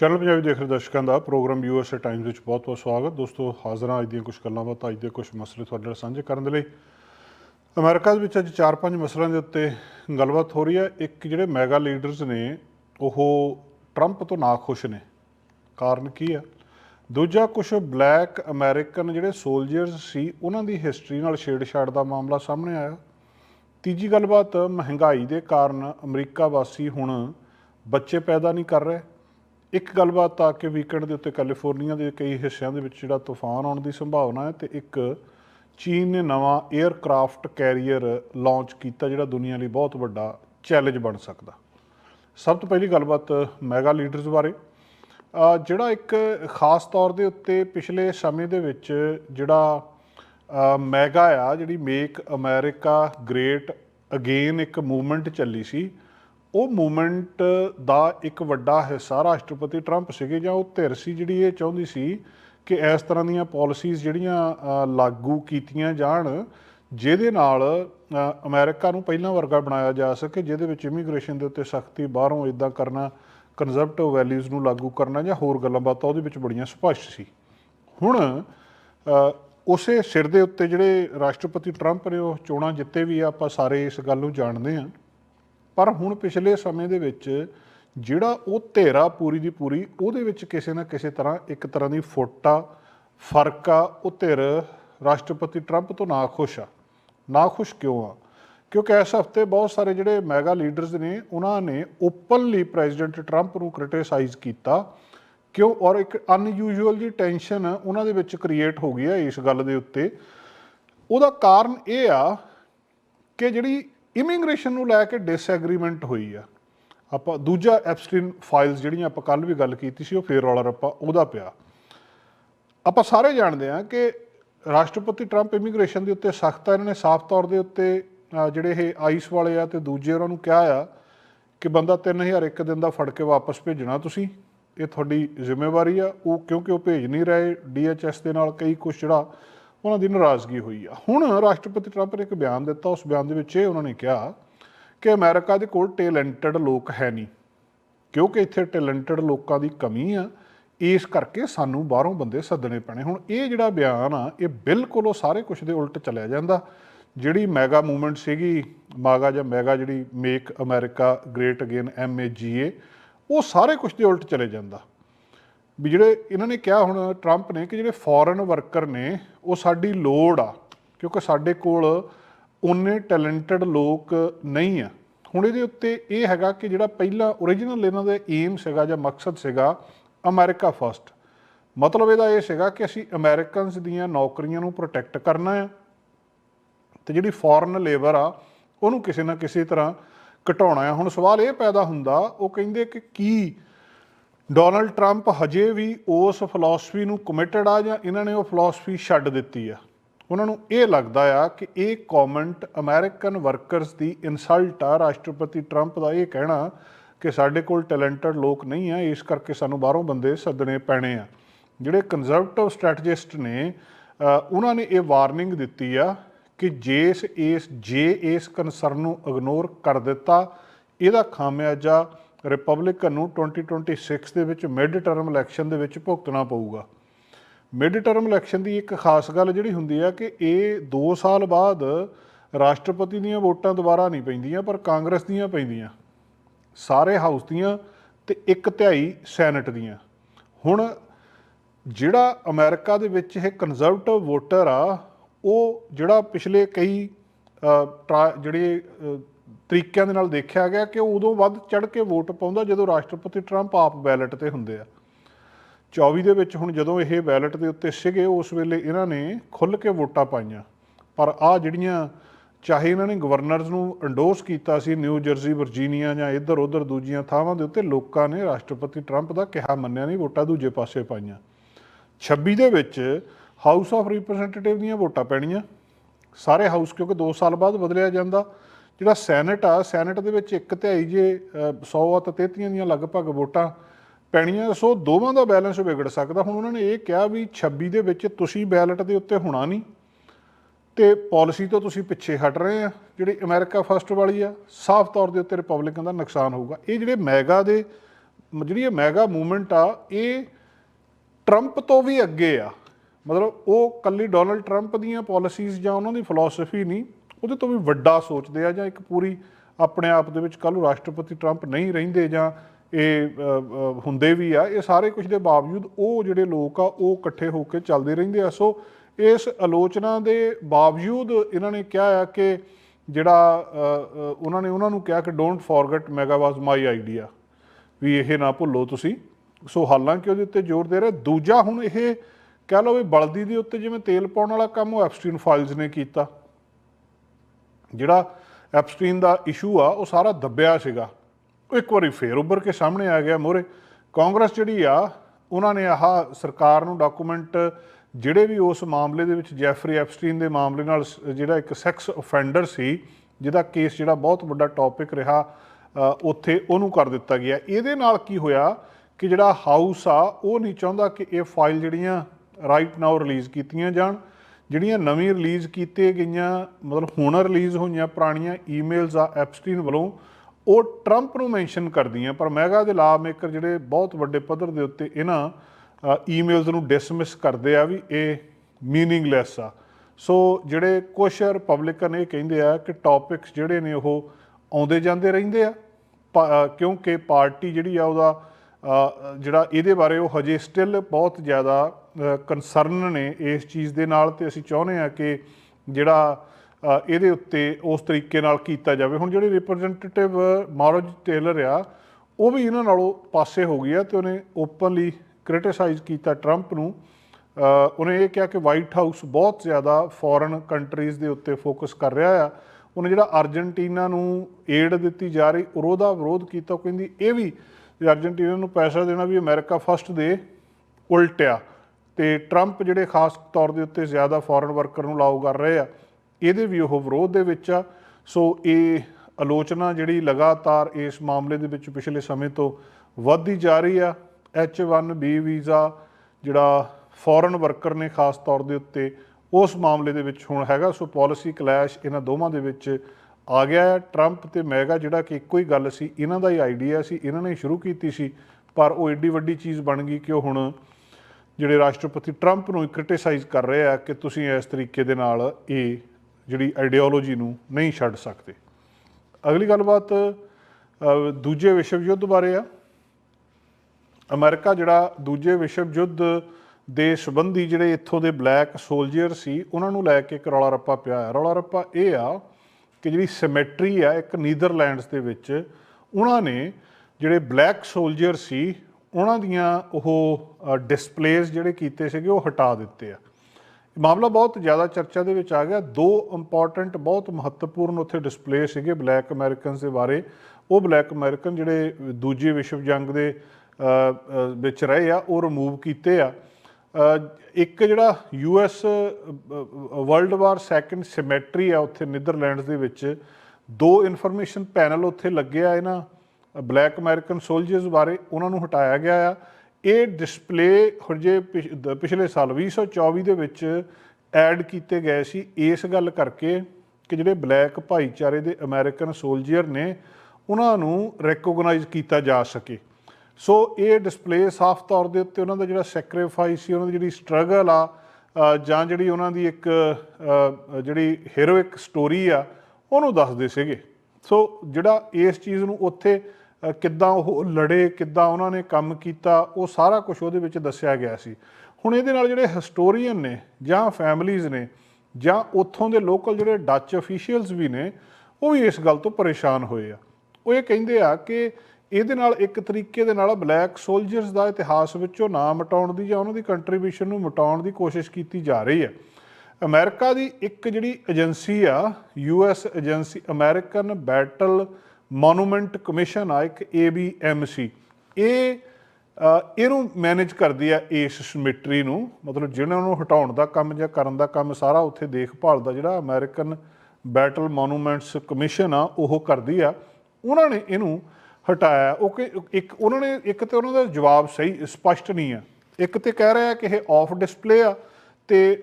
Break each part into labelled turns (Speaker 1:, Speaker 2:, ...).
Speaker 1: Channel Punjabi ਦੇਖ ਰਹੇ ਦਰਸ਼ਕਾਂ ਦਾ ਪ੍ਰੋਗਰਾਮ ਯੂਐਸਏ ਟਾਈਮਜ਼ ਵਿੱਚ ਬਹੁਤ-ਬਹੁਤ ਸਵਾਗਤ। ਦੋਸਤੋ, ਹਾਜ਼ਰਾਂ ਅੱਜ ਦੀਆਂ ਕੁਝ ਗੱਲਾਂ ਬਾਤਾਂ, ਅੱਜ ਦੇ ਕੁਝ ਮਸਲੇ ਤੁਹਾਡੇ ਨਾਲ ਸਾਂਝੇ ਕਰਨ ਦੇ ਲਈ। ਅਮਰੀਕਾ ਦੇ ਵਿੱਚ ਅੱਜ 4-5 ਮਸਲਿਆਂ ਦੇ ਉੱਤੇ ਗੱਲਬਾਤ ਹੋ ਰਹੀ ਹੈ। ਇੱਕ ਜਿਹੜੇ ਮੈਗਾ ਲੀਡਰਸ ਨੇ, ਉਹ ਟਰੰਪ ਤੋਂ ਨਾਖੁਸ਼ ਨੇ। ਕਾਰਨ ਕੀ ਆ ਦੂਜਾ ਕੁਝ ਬਲੈਕ ਅਮਰੀਕਨ ਜਿਹੜੇ ਸੋਲਜਰਸ ਸੀ, ਉਹਨਾਂ ਦੀ ਹਿਸਟਰੀ ਨਾਲ ਛੇੜਛਾੜ ਦਾ ਮਾਮਲਾ ਸਾਹਮਣੇ ਆਇਆ। ਤੀਜੀ ਗੱਲਬਾਤ, ਮਹਿੰਗਾਈ ਦੇ ਕਾਰਨ ਅਮਰੀਕਾ ਵਾਸੀ ਹੁਣ ਬੱਚੇ ਪੈਦਾ ਨਹੀਂ ਕਰ ਰਹੇ। ਇੱਕ ਗੱਲਬਾਤ ਆ ਕਿ ਵੀਕਐਂਡ ਦੇ ਉੱਤੇ ਕੈਲੀਫੋਰਨੀਆ ਦੇ ਕਈ ਹਿੱਸਿਆਂ ਦੇ ਵਿੱਚ ਜਿਹੜਾ ਤੂਫਾਨ ਆਉਣ ਦੀ ਸੰਭਾਵਨਾ ਹੈ ਤੇ ਇੱਕ ਚੀਨ ਨੇ ਨਵਾਂ 에ਅਰਕ੍ਰਾਫਟ ਕੈਰੀਅਰ ਲਾਂਚ ਕੀਤਾ ਜਿਹੜਾ ਦੁਨੀਆ ਲਈ ਬਹੁਤ ਵੱਡਾ ਚੈਲੰਜ ਬਣ ਸਕਦਾ। ਸਭ ਤੋਂ ਪਹਿਲੀ ਗੱਲਬਾਤ ਮੈਗਾ ਲੀਡਰਸ ਬਾਰੇ। ਜਿਹੜਾ ਇੱਕ ਖਾਸ ਤੌਰ ਦੇ ਉੱਤੇ ਪਿਛਲੇ ਸਮੇਂ ਦੇ ਵਿੱਚ ਜਿਹੜਾ ਮੈਗਾ ਆ, ਜਿਹੜੀ ਮੇਕ ਅਮਰੀਕਾ ਗ੍ਰੇਟ ਅਗੇਨ ਇੱਕ ਮੂਵਮੈਂਟ ਚੱਲੀ ਸੀ ਉਹ ਮੂਵਮੈਂਟ ਦਾ ਇੱਕ ਵੱਡਾ ਹਿੱਸਾ ਰਾਸ਼ਟਰਪਤੀ ਟਰੰਪ ਸੀਗੇ ਜਾਂ ਉਹ ਧਿਰ ਸੀ ਜਿਹੜੀ ਇਹ ਚਾਹੁੰਦੀ ਸੀ ਕਿ ਇਸ ਤਰ੍ਹਾਂ ਦੀਆਂ ਪਾਲਿਸੀਜ਼ ਜਿਹੜੀਆਂ ਲਾਗੂ ਕੀਤੀਆਂ ਜਾਣ ਜਿਹਦੇ ਨਾਲ ਅ, ਅਮਰੀਕਾ ਨੂੰ ਪਹਿਲਾਂ ਵਰਗਾ ਬਣਾਇਆ ਜਾ ਸਕੇ ਜਿਹਦੇ ਵਿੱਚ ਇਮੀਗ੍ਰੇਸ਼ਨ ਦੇ ਉੱਤੇ ਸਖਤੀ ਬਾਹਰੋਂ ਇਦਾਂ ਕਰਨਾ ਕੰਜ਼ਰਵੇਟਿਵ ਵੈਲਿਊਜ਼ ਨੂੰ ਲਾਗੂ ਕਰਨਾ ਜਾਂ ਹੋਰ ਗੱਲਾਂ ਬਾਤਾਂ ਉਹਦੇ ਵਿੱਚ ਬੜੀਆਂ ਸਪਸ਼ਟ ਸੀ। ਹੁਣ ਉਸੇ ਸਿਰ ਦੇ ਉੱਤੇ ਜਿਹੜੇ ਰਾਸ਼ਟਰਪਤੀ ਟਰੰਪ ਨੇ ਉਹ ਚੋਣਾਂ ਜਿੱਤੇ ਵੀ ਆ ਆਪਾਂ ਸਾਰੇ ਇਸ ਗੱਲ ਨੂੰ ਜਾਣਦੇ ਹਾਂ। ਪਰ ਹੁਣ ਪਿਛਲੇ ਸਮੇਂ ਦੇ ਵਿੱਚ ਜਿਹੜਾ ਉਹ ਧੇਰਾ ਪੂਰੀ ਦੀ ਪੂਰੀ, ਉਹਦੇ ਵਿੱਚ ਕਿਸੇ ਨਾ ਕਿਸੇ ਤਰ੍ਹਾਂ ਇੱਕ ਤਰ੍ਹਾਂ ਦੀ ਫੋਟਾ ਫ਼ਰਕ ਆ, ਉਹ ਧਿਰ ਰਾਸ਼ਟਰਪਤੀ ਟਰੰਪ ਤੋਂ ਨਾਖੁਸ਼ ਆ। ਨਾਖੁਸ਼ ਕਿਉਂ ਆ? ਕਿਉਂਕਿ ਇਸ ਹਫ਼ਤੇ ਬਹੁਤ ਸਾਰੇ ਜਿਹੜੇ ਮੈਗਾ ਲੀਡਰਸ ਨੇ, ਉਹਨਾਂ ਨੇ ਓਪਨਲੀ ਪ੍ਰੈਜ਼ੀਡੈਂਟ ਟਰੰਪ ਨੂੰ ਕ੍ਰਿਟਿਸਾਈਜ਼ ਕੀਤਾ। ਕਿਉਂ? ਔਰ ਇੱਕ ਅਨਯੂਜੂਅਲ ਜੀ ਟੈਨਸ਼ਨ ਉਹਨਾਂ ਦੇ ਵਿੱਚ ਕ੍ਰੀਏਟ ਹੋ ਗਈ ਹੈ ਇਸ ਗੱਲ ਦੇ ਉੱਤੇ। ਉਹਦਾ ਕਾਰਨ ਇਹ ਆ ਕਿ ਜਿਹੜੀ ਇਮੀਗ੍ਰੇਸ਼ਨ ਨੂੰ ਲੈ ਕੇ ਡਿਸਐਗਰੀਮੈਂਟ ਹੋਈ ਆ। ਆਪਾਂ ਦੂਜਾ ਐਪਸਟਿਨ ਫਾਈਲਸ ਜਿਹੜੀਆਂ ਆਪਾਂ ਕੱਲ ਵੀ ਗੱਲ ਕੀਤੀ ਸੀ, ਉਹ ਫੇਰ ਰੌਲਾ ਰੱਪਾ ਉਹਦਾ ਪਿਆ। ਆਪਾਂ ਸਾਰੇ ਜਾਣਦੇ ਹਾਂ ਕਿ ਰਾਸ਼ਟਰਪਤੀ ਟਰੰਪ ਇਮੀਗ੍ਰੇਸ਼ਨ ਦੇ ਉੱਤੇ ਸਖਤ ਆ। ਇਹਨਾਂ ਨੇ ਸਾਫ਼ ਤੌਰ ਦੇ ਉੱਤੇ ਜਿਹੜੇ ਇਹ ਆਈਸ ਵਾਲੇ ਆ ਤੇ ਦੂਜੇ ਉਹਨਾਂ ਨੂੰ ਕਿਹਾ ਆ ਕਿ ਬੰਦਾ 3000 ਇੱਕ ਦਿਨ ਦਾ ਫੜ ਕੇ ਵਾਪਸ ਭੇਜਣਾ ਤੁਸੀਂ। ਇਹ ਤੁਹਾਡੀ ਜ਼ਿੰਮੇਵਾਰੀ ਆ। ਉਹ ਕਿਉਂਕਿ ਉਹ ਭੇਜ ਨਹੀਂ ਰਹੇ। ਡੀਐਚਐਸ ਦੇ ਨਾਲ ਕਈ ਕੁਝ ਜਿਹੜਾ ਉਹਨਾਂ ਦੀ ਨਾਰਾਜ਼ਗੀ ਹੋਈ ਆ। ਹੁਣ ਰਾਸ਼ਟਰਪਤੀ ਟਰੰਪ ਨੇ ਇੱਕ ਬਿਆਨ ਦਿੱਤਾ, ਉਸ ਬਿਆਨ ਦੇ ਵਿੱਚ ਇਹ ਉਹਨਾਂ ਨੇ ਕਿਹਾ ਕਿ ਅਮਰੀਕਾ ਦੇ ਕੋਲ ਟੈਲੈਂਟਡ ਲੋਕ ਹੈ ਨਹੀਂ, ਕਿਉਂਕਿ ਇੱਥੇ ਟੈਲੈਂਟਡ ਲੋਕਾਂ ਦੀ ਕਮੀ ਆ। ਇਸ ਕਰਕੇ ਸਾਨੂੰ ਬਾਹਰੋਂ ਬੰਦੇ ਸੱਦਣੇ ਪੈਣੇ। ਹੁਣ ਇਹ ਜਿਹੜਾ ਬਿਆਨ ਆ, ਇਹ ਬਿਲਕੁਲ ਉਹ ਸਾਰੇ ਕੁਝ ਦੇ ਉਲਟ ਚੱਲਿਆ ਜਾਂਦਾ। ਜਿਹੜੀ ਮੈਗਾ ਮੂਵਮੈਂਟ ਸੀਗੀ, ਮਾਗਾ ਜਾਂ ਮੈਗਾ ਜਿਹੜੀ make America great again M A G A, ਉਹ ਸਾਰੇ ਕੁਝ ਦੇ ਉਲਟ ਚਲੇ ਜਾਂਦਾ। ਵੀ ਜਿਹੜੇ ਇਹਨਾਂ ਨੇ ਕਿਹਾ ਹੁਣ ਟਰੰਪ ਨੇ ਕਿ ਜਿਹੜੇ ਫੋਰਨ ਵਰਕਰ ਨੇ, ਉਹ ਸਾਡੀ ਲੋੜ ਆ, ਕਿਉਂਕਿ ਸਾਡੇ ਕੋਲ ਉਨੇ ਟੈਲੈਂਟਡ ਲੋਕ ਨਹੀਂ ਆ। ਹੁਣ ਇਹਦੇ ਉੱਤੇ ਇਹ ਹੈਗਾ ਕਿ ਜਿਹੜਾ ਪਹਿਲਾਂ origignal ਇਹਨਾਂ ਦਾ ਏਮ ਸੀਗਾ ਜਾਂ ਮਕਸਦ ਸੀਗਾ ਅਮਰੀਕਾ ਫਸਟ ਮਤਲਬ ਇਹਦਾ ਇਹ ਸੀਗਾ ਕਿ ਅਸੀਂ ਅਮਰੀਕਨਸ ਦੀਆਂ ਨੌਕਰੀਆਂ ਨੂੰ ਪ੍ਰੋਟੈਕਟ ਕਰਨਾ ਆ। ਤੇ ਜਿਹੜੀ ਫੋਰਨ ਲੇਬਰ ਆ, ਉਹਨੂੰ ਕਿਸੇ ਨਾ ਕਿਸੇ ਤਰ੍ਹਾਂ ਘਟਾਉਣਾ ਆ। ਹੁਣ ਸਵਾਲ ਇਹ ਪੈਦਾ ਹੁੰਦਾ, ਉਹ ਕਹਿੰਦੇ ਕਿ ਕੀ ਡੋਨਲਡ ਟਰੰਪ ਹਜੇ ਵੀ ਉਸ ਫਿਲਾਸਫੀ ਨੂੰ ਕਮਿਟਡ ਆ ਜਾਂ ਇਹਨਾਂ ਨੇ ਉਹ ਫਿਲਾਸਫੀ ਛੱਡ ਦਿੱਤੀ ਆ? ਉਹਨਾਂ ਨੂੰ ਇਹ ਲੱਗਦਾ ਆ ਕਿ ਇਹ ਕਮੈਂਟ ਅਮਰੀਕਨ ਵਰਕਰਸ ਦੀ ਇਨਸਲਟ ਆ, ਰਾਸ਼ਟਰਪਤੀ ਟਰੰਪ ਦਾ ਇਹ ਕਹਿਣਾ ਕਿ ਸਾਡੇ ਕੋਲ ਟੈਲੈਂਟਡ ਲੋਕ ਨਹੀਂ ਆ, ਇਸ ਕਰਕੇ ਸਾਨੂੰ ਬਾਹਰੋਂ ਬੰਦੇ ਸੱਦਣੇ ਪੈਣੇ ਆ। ਜਿਹੜੇ ਕੰਜ਼ਰਵੇਟਿਵ ਸਟ੍ਰੈਟਜਿਸਟ ਨੇ ਉਹਨਾਂ ਨੇ ਇਹ ਵਾਰਨਿੰਗ ਦਿੱਤੀ ਆ ਕਿ ਜੇ ਇਸ ਜੇ ਇਸ ਕਨਸਰਨ ਨੂੰ ਇਗਨੋਰ ਕਰ ਦਿੱਤਾ, ਇਹਦਾ ਖਾਮਿਆਜਾ ਰਿਪਬਲਿਕਨ ਨੂੰ 2026 ਦੇ ਵਿੱਚ ਮਿਡ ਟਰਮ ਇਲੈਕਸ਼ਨ ਦੇ ਵਿੱਚ ਭੁਗਤਣਾ ਪਊਗਾ। ਮਿਡ ਟਰਮ ਇਲੈਕਸ਼ਨ ਦੀ ਇੱਕ ਖਾਸ ਗੱਲ ਜਿਹੜੀ ਹੁੰਦੀ ਆ ਕਿ ਇਹ 2 ਸਾਲ ਬਾਅਦ ਰਾਸ਼ਟਰਪਤੀ ਦੀਆਂ ਵੋਟਾਂ ਦੁਬਾਰਾ ਨਹੀਂ ਪੈਂਦੀਆਂ, ਪਰ ਕਾਂਗਰਸ ਦੀਆਂ ਪੈਂਦੀਆਂ। ਸਾਰੇ ਹਾਊਸ ਦੀਆਂ ਤੇ ਇੱਕ ਧਿਆਈ ਸੈਨੇਟ ਦੀਆਂ। ਹੁਣ ਜਿਹੜਾ ਅਮਰੀਕਾ ਦੇ ਵਿੱਚ ਇਹ ਕੰਜ਼ਰਵੇਟਿਵ ਵੋਟਰ ਆ, ਉਹ ਜਿਹੜਾ ਪਿਛਲੇ ਕਈ ਟਰਾ- ਜਿਹੜੇ ਤਰੀਕਿਆਂ ਦੇ ਨਾਲ ਦੇਖਿਆ ਗਿਆ ਕਿ ਉਦੋਂ ਵੱਧ ਚੜ ਕੇ ਵੋਟ ਪਾਉਂਦਾ ਜਦੋਂ ਰਾਸ਼ਟਰਪਤੀ ਟਰੰਪ ਆਪ ਬੈਲਟ ਤੇ ਹੁੰਦੇ ਆ। 24 ਦੇ ਵਿੱਚ ਹੁਣ ਜਦੋਂ ਇਹ ਬੈਲਟ ਦੇ ਉੱਤੇ ਸੀਗੇ, ਉਸ ਵੇਲੇ ਇਹਨਾਂ ਨੇ ਖੁੱਲ ਕੇ ਵੋਟਾਂ ਪਾਈਆਂ। ਪਰ ਆ ਜਿਹੜੀਆਂ, ਚਾਹੇ ਇਹਨਾਂ ਨੇ ਗਵਰਨਰਸ ਨੂੰ ਇੰਡੋਰਸ ਕੀਤਾ ਸੀ ਨਿਊ ਜਰਸੀ ਵਰਜੀਨੀਆ ਜਾਂ ਇੱਧਰ ਉੱਧਰ ਦੂਜੀਆਂ ਥਾਵਾਂ ਦੇ ਉੱਤੇ, ਲੋਕਾਂ ਨੇ ਰਾਸ਼ਟਰਪਤੀ ਟਰੰਪ ਦਾ ਕਿਹਾ ਮੰਨਿਆ ਨਹੀਂ, ਵੋਟਾਂ ਦੂਜੇ ਪਾਸੇ ਪਾਈਆਂ। 26 ਦੇ ਵਿੱਚ ਹਾਊਸ ਆਫ ਰਿਪਰੈਜ਼ੈਂਟੇਟਿਵ ਦੀਆਂ ਵੋਟਾਂ ਪੈਣੀਆਂ। ਸਾਰੇ ਹਾਊਸ ਕਿਉਂਕਿ 2 ਸਾਲ ਬਾਅਦ ਬਦਲਿਆ ਜਾਂਦਾ। ਜਿਹੜਾ ਸੈਨੇਟ ਆ, ਸੈਨੇਟ ਦੇ ਵਿੱਚ ਇੱਕ ਤਿਹਾਈ ਜੇ 100 ਆ 33 ਦੀਆਂ ਲਗਭਗ ਵੋਟਾਂ ਪੈਣੀਆਂ, ਸੋ ਦੋਵਾਂ ਦਾ ਬੈਲੈਂਸ ਵਿਗੜ ਸਕਦਾ। ਹੁਣ ਉਹਨਾਂ ਨੇ ਇਹ ਕਿਹਾ ਵੀ 26 ਦੇ ਵਿੱਚ ਤੁਸੀਂ ਬੈਲਟ ਦੇ ਉੱਤੇ ਹੋਣਾ ਨਹੀਂ, ਤੇ ਪਾਲਿਸੀ ਤੋਂ ਤੁਸੀਂ ਪਿੱਛੇ ਹਟ ਰਹੇ ਆ, ਜਿਹੜੀ ਅਮਰੀਕਾ ਫਸਟ ਵਾਲੀ ਆ, ਸਾਫ਼ ਤੌਰ ਦੇ ਉੱਤੇ ਰਿਪਬਲਿਕਨ ਦਾ ਨੁਕਸਾਨ ਹੋਊਗਾ। ਇਹ ਜਿਹੜੇ ਮੈਗਾ ਦੇ, ਜਿਹੜੀ ਇਹ ਮੈਗਾ ਮੂਵਮੈਂਟ ਆ, ਇਹ ਟਰੰਪ ਤੋਂ ਵੀ ਅੱਗੇ ਆ। ਮਤਲਬ ਉਹ ਕੱਲੀ ਡੋਨਲਡ ਟਰੰਪ ਦੀਆਂ ਪਾਲਿਸੀਜ਼ ਜਾਂ ਉਹਨਾਂ ਦੀ ਫਿਲਾਸਫੀ ਨਹੀਂ ਉਹਦੇ ਤੋਂ ਵੀ ਵੱਡਾ ਸੋਚਦੇ ਆ ਜਾਂ ਇੱਕ ਪੂਰੀ ਆਪਣੇ ਆਪ ਦੇ ਵਿੱਚ ਕੱਲ੍ਹ ਨੂੰ ਰਾਸ਼ਟਰਪਤੀ ਟਰੰਪ ਨਹੀਂ ਰਹਿੰਦੇ ਜਾਂ ਇਹ ਅ, ਹੁੰਦੇ ਵੀ ਆ ਇਹ ਸਾਰੇ ਕੁਝ ਦੇ ਬਾਵਜੂਦ ਉਹ ਜਿਹੜੇ ਲੋਕ ਆ ਉਹ ਇਕੱਠੇ ਹੋ ਕੇ ਚੱਲਦੇ ਰਹਿੰਦੇ ਆ। ਸੋ ਇਸ ਆਲੋਚਨਾ ਦੇ ਬਾਵਜੂਦ ਇਹਨਾਂ ਨੇ ਕਿਹਾ ਆ ਕਿ ਜਿਹੜਾ ਉਹਨਾਂ ਨੇ ਉਹਨਾਂ ਨੂੰ ਕਿਹਾ ਕਿ don't forget MAGA was my idea ਵੀ ਇਹ ਨਾ ਭੁੱਲੋ ਤੁਸੀਂ। ਸੋ ਹਾਲਾਂਕਿ ਉਹਦੇ ਉੱਤੇ ਜ਼ੋਰ ਦੇ ਰਿਹਾ। ਦੂਜਾ ਹੁਣ ਇਹ ਕਹਿ ਲਓ ਵੀ ਬਲਦੀ ਦੇ ਉੱਤੇ ਜਿਵੇਂ ਤੇਲ ਪਾਉਣ ਵਾਲਾ ਕੰਮ ਉਹ ਐਪਸਟੀਨ ਫਾਈਲਸ ਨੇ ਕੀਤਾ। ਜਿਹੜਾ ਐਪਸਟੀਨ ਦਾ ਇਸ਼ੂ ਆ, ਉਹ ਸਾਰਾ ਦੱਬਿਆ ਸੀਗਾ। ਉਹ ਇੱਕ ਵਾਰੀ ਫੇਰ ਉੱਭਰ ਕੇ ਸਾਹਮਣੇ ਆ ਗਿਆ ਮੋਰੇ ਕਾਂਗਰਸ ਜਿਹੜੀ ਆ, ਉਹਨਾਂ ਨੇ ਆਹ ਸਰਕਾਰ ਨੂੰ ਡਾਕੂਮੈਂਟ ਜਿਹੜੇ ਵੀ ਉਸ ਮਾਮਲੇ ਦੇ ਵਿੱਚ ਜੈਫਰੀ ਐਪਸਟੀਨ ਦੇ ਮਾਮਲੇ ਨਾਲ ਸ- ਜਿਹੜਾ ਇੱਕ ਸੈਕਸ ਅਫੈਂਡਰ ਸੀ, ਜਿਹਦਾ ਕੇਸ ਜਿਹੜਾ ਬਹੁਤ ਵੱਡਾ ਟੌਪਿਕ ਰਿਹਾ ਉੱਥੇ ਉਹਨੂੰ ਕਰ ਦਿੱਤਾ ਗਿਆ। ਇਹਦੇ ਨਾਲ ਕੀ ਹੋਇਆ ਕਿ ਜਿਹੜਾ ਹਾਊਸ ਆ, ਉਹ ਨਹੀਂ ਚਾਹੁੰਦਾ ਕਿ ਇਹ ਫਾਈਲ ਜਿਹੜੀਆਂ ਰਾਈਟ ਨਾਓ ਰਿਲੀਜ਼ ਕੀਤੀਆਂ ਜਾਣ। ਜਿਹੜੀਆਂ ਨਵੀਂ ਰਿਲੀਜ਼ ਕੀਤੇ ਗਈਆਂ, ਮਤਲਬ ਹੁਣ ਰਿਲੀਜ਼ ਹੋਈਆਂ ਪੁਰਾਣੀਆਂ ਈਮੇਲਸ ਆ ਐਪਸਟੀਨ ਵੱਲੋਂ, ਉਹ ਟਰੰਪ ਨੂੰ ਮੈਂਸ਼ਨ ਕਰਦੀਆਂ। ਪਰ ਮੈਗਾ ਦੇ ਲਾ ਮੇਕਰ ਜਿਹੜੇ ਬਹੁਤ ਵੱਡੇ ਪੱਧਰ ਦੇ ਉੱਤੇ ਇਹਨਾਂ ਈਮੇਲਸ ਨੂੰ ਡਿਸਮਿਸ ਕਰਦੇ ਆ ਵੀ ਇਹ ਮੀਨਿੰਗਲੈਸ ਆ। ਸੋ ਜਿਹੜੇ ਕੁਝ ਰਿਪਬਲਿਕਨ ਇਹ ਕਹਿੰਦੇ ਆ ਕਿ ਟੌਪਿਕਸ ਜਿਹੜੇ ਨੇ ਉਹ ਆਉਂਦੇ ਜਾਂਦੇ ਰਹਿੰਦੇ ਆ, ਪਾ- ਕਿਉਂਕਿ ਪਾਰਟੀ ਜਿਹੜੀ ਆ ਉਹਦਾ ਜਿਹੜਾ ਇਹਦੇ ਬਾਰੇ ਉਹ ਹਜੇ ਸਟਿਲ ਬਹੁਤ ਜ਼ਿਆਦਾ ਕੰਸਰਨ ਨੇ ਇਸ ਚੀਜ਼ ਦੇ ਨਾਲ ਤੇ ਅਸੀਂ ਚਾਹੁੰਦੇ ਆ ਕਿ ਜਿਹੜਾ ਇਹਦੇ ਉੱਤੇ ਉਸ ਤਰੀਕੇ ਨਾਲ ਕੀਤਾ ਜਾਵੇ। ਹੁਣ ਜਿਹੜੇ ਰਿਪਰੈਜ਼ੈਂਟੇਟਿਵ ਮਾਰਜ ਟੇਲਰ ਆ, ਉਹ ਵੀ ਇਹਨਾਂ ਨਾਲੋਂ ਪਾਸੇ ਹੋ ਗਈ ਆ ਤੇ ਉਹਨੇ ਓਪਨਲੀ ਕ੍ਰਿਟਿਸਾਈਜ਼ ਕੀਤਾ ਟਰੰਪ ਨੂੰ। ਉਹਨੇ ਇਹ ਕਿਹਾ ਕਿ ਵਾਈਟ ਹਾਊਸ ਬਹੁਤ ਜ਼ਿਆਦਾ ਫੋਰਨ ਕੰਟਰੀਜ਼ ਦੇ ਉੱਤੇ ਫੋਕਸ ਕਰ ਰਿਹਾ ਆ। ਉਹਨੇ ਜਿਹੜਾ ਅਰਜਨਟੀਨਾ ਨੂੰ ਏਡ ਦਿੱਤੀ ਜਾ ਰਹੀ ਉਹਦਾ ਵਿਰੋਧ ਕੀਤਾ, ਉਹ ਕਹਿੰਦੀ ਇਹ ਵੀ ਜੇ ਅਰਜਨਟੀਨਾ ਨੂੰ ਪੈਸਾ ਦੇਣਾ ਵੀ ਅਮਰੀਕਾ ਫਸਟ ਦੇ ਉਲਟਿਆ ਤੇ ਟਰੰਪ ਜਿਹੜੇ ਖਾਸ ਤੌਰ ਦੇ ਉੱਤੇ ਜ਼ਿਆਦਾ ਫੋਰਨ ਵਰਕਰ ਨੂੰ ਲਾਓ ਕਰ ਰਹੇ ਆ, ਇਹਦੇ ਵੀ ਉਹ ਵਿਰੋਧ ਦੇ ਵਿੱਚ ਆ। ਸੋ ਇਹ ਆਲੋਚਨਾ ਜਿਹੜੀ ਲਗਾਤਾਰ ਇਸ ਮਾਮਲੇ ਦੇ ਵਿੱਚ ਪਿਛਲੇ ਸਮੇਂ ਤੋਂ ਵੱਧਦੀ ਜਾ ਰਹੀ ਆ। H1B ਵੀਜ਼ਾ ਜਿਹੜਾ ਫੋਰਨ ਵਰਕਰ ਨੇ ਖਾਸ ਤੌਰ ਦੇ ਉੱਤੇ, ਉਸ ਮਾਮਲੇ ਦੇ ਵਿੱਚ ਹੁਣ ਹੈਗਾ। ਸੋ ਪਾਲਿਸੀ ਕਲੈਸ਼ ਇਹਨਾਂ ਦੋਵਾਂ ਦੇ ਵਿੱਚ ਆ ਗਿਆ ਹੈ ਟਰੰਪ ਤੇ ਮੈਗਾ ਜਿਹੜਾ ਕਿ ਇੱਕੋ ਹੀ ਗੱਲ ਸੀ, ਇਹਨਾਂ ਦਾ ਹੀ ਆਈਡੀਆ ਸੀ, ਇਹਨਾਂ ਨੇ ਸ਼ੁਰੂ ਕੀਤੀ ਸੀ, ਪਰ ਉਹ ਏਡੀ ਵੱਡੀ ਚੀਜ਼ ਬਣ ਗਈ ਕਿ ਉਹ ਹੁਣ ਜਿਹੜੇ ਰਾਸ਼ਟਰਪਤੀ ਟਰੰਪ ਨੂੰ ਕ੍ਰਿਟਿਸਾਈਜ਼ ਕਰ ਰਹੇ ਆ ਕਿ ਤੁਸੀਂ ਇਸ ਤਰੀਕੇ ਦੇ ਨਾਲ ਇਹ ਜਿਹੜੀ ਆਈਡੀਓਲੋਜੀ ਨੂੰ ਨਹੀਂ ਛੱਡ ਸਕਦੇ। ਅਗਲੀ ਗੱਲਬਾਤ ਦੂਜੇ ਵਿਸ਼ਵ ਯੁੱਧ ਬਾਰੇ ਆ। ਅਮਰੀਕਾ ਜਿਹੜਾ ਦੂਜੇ ਵਿਸ਼ਵ ਯੁੱਧ ਦੇ ਸੰਬੰਧੀ ਜਿਹੜੇ ਇੱਥੋਂ ਦੇ ਬਲੈਕ ਸੋਲਜਰ ਸੀ, ਉਹਨਾਂ ਨੂੰ ਲੈ ਕੇ ਇੱਕ ਰੌਲਾ ਰੱਪਾ ਪਿਆ ਹੈ ਰੌਲਾ ਰੱਪਾ ਇਹ ਆ ਕਿ ਜਿਹੜੀ ਸਿਮੈਟਰੀ ਆ ਇੱਕ ਨੀਦਰਲੈਂਡਸ ਦੇ ਵਿੱਚ, ਉਹਨਾਂ ਨੇ ਜਿਹੜੇ ਬਲੈਕ ਸੋਲਜਰ ਸੀ ਉਹਨਾਂ ਦੀਆਂ ਉਹ ਡਿਸਪਲੇਸ ਜਿਹੜੇ ਕੀਤੇ ਸੀਗੇ, ਉਹ ਹਟਾ ਦਿੱਤੇ ਆ। ਮਾਮਲਾ ਬਹੁਤ ਜ਼ਿਆਦਾ ਚਰਚਾ ਦੇ ਵਿੱਚ ਆ ਗਿਆ। ਦੋ ਇੰਪੋਰਟੈਂਟ ਬਹੁਤ ਮਹੱਤਵਪੂਰਨ ਉੱਥੇ ਡਿਸਪਲੇ ਸੀਗੇ ਬਲੈਕ ਅਮਰੀਕਨਸ ਦੇ ਬਾਰੇ। ਉਹ ਬਲੈਕ ਅਮਰੀਕਨ ਜਿਹੜੇ ਦੂਜੀ ਵਿਸ਼ਵ ਜੰਗ ਦੇ ਵਿੱਚ ਰਹੇ ਆ, ਉਹ ਰਿਮੂਵ ਕੀਤੇ ਆ। ਇੱਕ ਜਿਹੜਾ U S world war second cemetery ਆ ਉੱਥੇ ਨੀਦਰਲੈਂਡਸ ਦੇ ਵਿੱਚ। ਦੋ ਇਨਫੋਰਮੇਸ਼ਨ ਪੈਨਲ ਉੱਥੇ ਲੱਗਿਆ ਇਹਨਾਂ ਬਲੈਕ ਅਮਰੀਕਨ ਸੋਲਜਰਸ ਬਾਰੇ ਉਹਨਾਂ ਨੂੰ ਹਟਾਇਆ ਗਿਆ ਆ। ਇਹ ਡਿਸਪਲੇ ਹਰਜੇ ਪਿਛਲੇ ਸਾਲ 2024 ਦੇ ਵਿੱਚ ਐਡ ਕੀਤੇ ਗਏ ਸੀ। ਇਸ ਗੱਲ ਕਰਕੇ ਕਿ ਜਿਹੜੇ ਬਲੈਕ ਭਾਈਚਾਰੇ ਦੇ ਅਮਰੀਕਨ ਸੋਲਜਰ ਨੇ, ਉਹਨਾਂ ਨੂੰ ਰੈਕੋਗਨਾਈਜ਼ ਕੀਤਾ ਜਾ ਸਕੇ। ਸੋ ਇਹ ਡਿਸਪਲੇ ਸਾਫ਼ ਤੌਰ ਦੇ ਉੱਤੇ ਉਹਨਾਂ ਦਾ ਜਿਹੜਾ ਸੈਕਰੀਫਾਈਸ ਸੀ, ਉਹਨਾਂ ਦੀ ਜਿਹੜੀ ਸਟਰਗਲ ਆ ਜਾਂ ਜਿਹੜੀ ਉਹਨਾਂ ਦੀ ਇੱਕ ਜਿਹੜੀ ਹੀਰੋਇਕ ਸਟੋਰੀ ਆ, ਉਹਨੂੰ ਦੱਸਦੇ ਸੀਗੇ। ਸੋ ਜਿਹੜਾ ਇਸ ਚੀਜ਼ ਨੂੰ ਉੱਥੇ ਕਿੱਦਾਂ ਉਹ ਲੜੇ, ਕਿੱਦਾਂ ਉਹਨਾਂ ਨੇ ਕੰਮ ਕੀਤਾ, ਉਹ ਸਾਰਾ ਕੁਝ ਉਹਦੇ ਵਿੱਚ ਦੱਸਿਆ ਗਿਆ ਸੀ। ਹੁਣ ਇਹਦੇ ਨਾਲ ਜਿਹੜੇ ਹਿਸਟੋਰੀਅਨ ਨੇ ਜਾਂ ਫੈਮਲੀਜ਼ ਨੇ ਜਾਂ ਉੱਥੋਂ ਦੇ ਲੋਕਲ ਜਿਹੜੇ ਡੱਚ ਅਫੀਸ਼ੀਅਲਸ ਵੀ ਨੇ, ਉਹ ਵੀ ਇਸ ਗੱਲ ਤੋਂ ਪਰੇਸ਼ਾਨ ਹੋਏ ਆ। ਉਹ ਇਹ ਕਹਿੰਦੇ ਆ ਕਿ ਇਹਦੇ ਨਾਲ ਇੱਕ ਤਰੀਕੇ ਦੇ ਨਾਲ ਬਲੈਕ ਸੋਲਜਰਸ ਦਾ ਇਤਿਹਾਸ ਵਿੱਚੋਂ ਨਾਂ ਮਿਟਾਉਣ ਦੀ ਜਾਂ ਉਹਨਾਂ ਦੀ ਕੰਟਰੀਬਿਊਸ਼ਨ ਨੂੰ ਮਿਟਾਉਣ ਦੀ ਕੋਸ਼ਿਸ਼ ਕੀਤੀ ਜਾ ਰਹੀ ਹੈ। ਅਮਰੀਕਾ ਦੀ ਇੱਕ ਜਿਹੜੀ ਏਜੰਸੀ ਆ U S agency American battle monument commission ਆ, ਇੱਕ ABMC ਇਹ ਇਹਨੂੰ ਮੈਨੇਜ ਕਰਦੀ ਆ ਇਸ ਸਿਮੈਟਰੀ ਨੂੰ, ਮਤਲਬ ਜਿਹਨਾਂ ਨੂੰ ਹਟਾਉਣ ਦਾ ਕੰਮ ਜਾਂ ਕਰਨ ਦਾ ਕੰਮ ਸਾਰਾ ਉੱਥੇ ਦੇਖਭਾਲ ਦਾ ਜਿਹੜਾ ਅਮਰੀਕਨ ਬੈਟਲ ਮੋਨੂਮੈਂਟਸ ਕਮਿਸ਼ਨ ਆ, ਉਹ ਕਰਦੀ ਆ। ਉਹਨਾਂ ਨੇ ਇਹਨੂੰ ਹਟਾਇਆ। ਉਹ ਕਿ, ਇੱਕ, ਉਹਨਾਂ ਨੇ, ਇੱਕ ਤੇ ਉਹਨਾਂ ਦਾ ਜਵਾਬ ਸਹੀ, ਸਪਸ਼ਟ ਨਹੀਂ ਆ। ਇੱਕ ਤੇ ਕਹਿ ਰਿਹਾ ਕਿ ਇਹ ਆਫ ਡਿਸਪਲੇ ਆ ਤੇ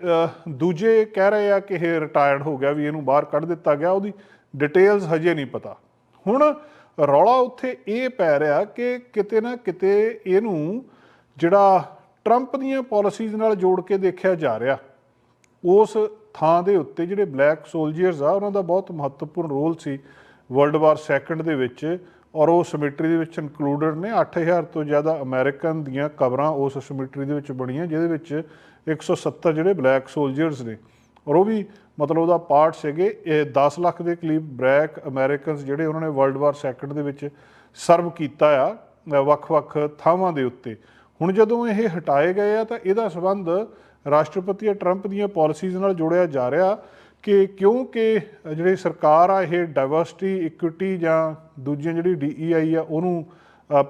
Speaker 1: ਦੂਜੇ ਕਹਿ ਰਹੇ ਆ ਕਿ ਇਹ ਰਿਟਾਇਰਡ ਹੋ ਗਿਆ, ਵੀ ਇਹਨੂੰ ਬਾਹਰ ਕੱਢ ਦਿੱਤਾ ਗਿਆ। ਉਹਦੀ ਡਿਟੇਲਸ ਹਜੇ ਨਹੀਂ ਪਤਾ। ਹੁਣ ਰੌਲਾ ਉੱਥੇ ਇਹ ਪੈ ਰਿਹਾ ਕਿ ਕਿਤੇ ਨਾ ਕਿਤੇ ਇਹਨੂੰ ਜਿਹੜਾ ਟਰੰਪ ਦੀਆਂ ਪਾਲਿਸੀਜ਼ ਨਾਲ ਜੋੜ ਕੇ ਦੇਖਿਆ ਜਾ ਰਿਹਾ, ਉਸ ਥਾਂ ਦੇ ਉੱਤੇ ਜਿਹੜੇ ਬਲੈਕ ਸੋਲਜੀਅਰਸ ਆ, ਉਹਨਾਂ ਦਾ ਬਹੁਤ ਮਹੱਤਵਪੂਰਨ ਰੋਲ ਸੀ ਵਰਲਡ ਵਾਰ ਸੈਕੰਡ ਦੇ ਵਿੱਚ ਔਰ ਉਹ ਸਮਿਟਰੀ ਦੇ ਵਿੱਚ ਇਨਕਲੂਡਡ ਨੇ। 8000 ਤੋਂ ਜ਼ਿਆਦਾ ਅਮਰੀਕਨ ਦੀਆਂ ਕਬਰਾਂ ਉਸ ਸਮਿਟਰੀ ਦੇ ਵਿੱਚ ਬਣੀਆਂ, ਜਿਹਦੇ ਵਿੱਚ 170 ਜਿਹੜੇ ਬਲੈਕ ਸੋਲਜੀਅਰਸ ਨੇ। ਔਰ ਉਹ ਵੀ ਮਤਲਬ ਉਹਦਾ ਪਾਰਟ ਸੀਗੇ, ਇਹ 10 ਲੱਖ ਦੇ ਕਰੀਬ ਬਲੈਕ ਅਮਰੀਕਨਸ ਜਿਹੜੇ ਉਹਨਾਂ ਨੇ ਵਰਲਡ ਵਾਰ ਸੈਕੰਡ ਦੇ ਵਿੱਚ ਸਰਵ ਕੀਤਾ ਆ ਵੱਖ-ਵੱਖ ਥਾਵਾਂ ਦੇ ਉੱਤੇ। ਹੁਣ ਜਦੋਂ ਇਹ ਹਟਾਏ ਗਏ ਆ, ਤਾਂ ਇਹਦਾ ਸਬੰਧ ਰਾਸ਼ਟਰਪਤੀ ਟਰੰਪ ਦੀਆਂ ਪਾਲਿਸੀਜ਼ ਨਾਲ ਜੋੜਿਆ ਜਾ ਰਿਹਾ ਕਿ ਕਿਉਂਕਿ ਜਿਹੜੀ ਸਰਕਾਰ ਆ, ਇਹ ਡਾਈਵਰਸਿਟੀ ਇਕੁਇਟੀ ਜਾਂ ਦੂਜੀਆਂ ਜਿਹੜੀ ਡੀਈਆਈ ਆ, ਉਹਨੂੰ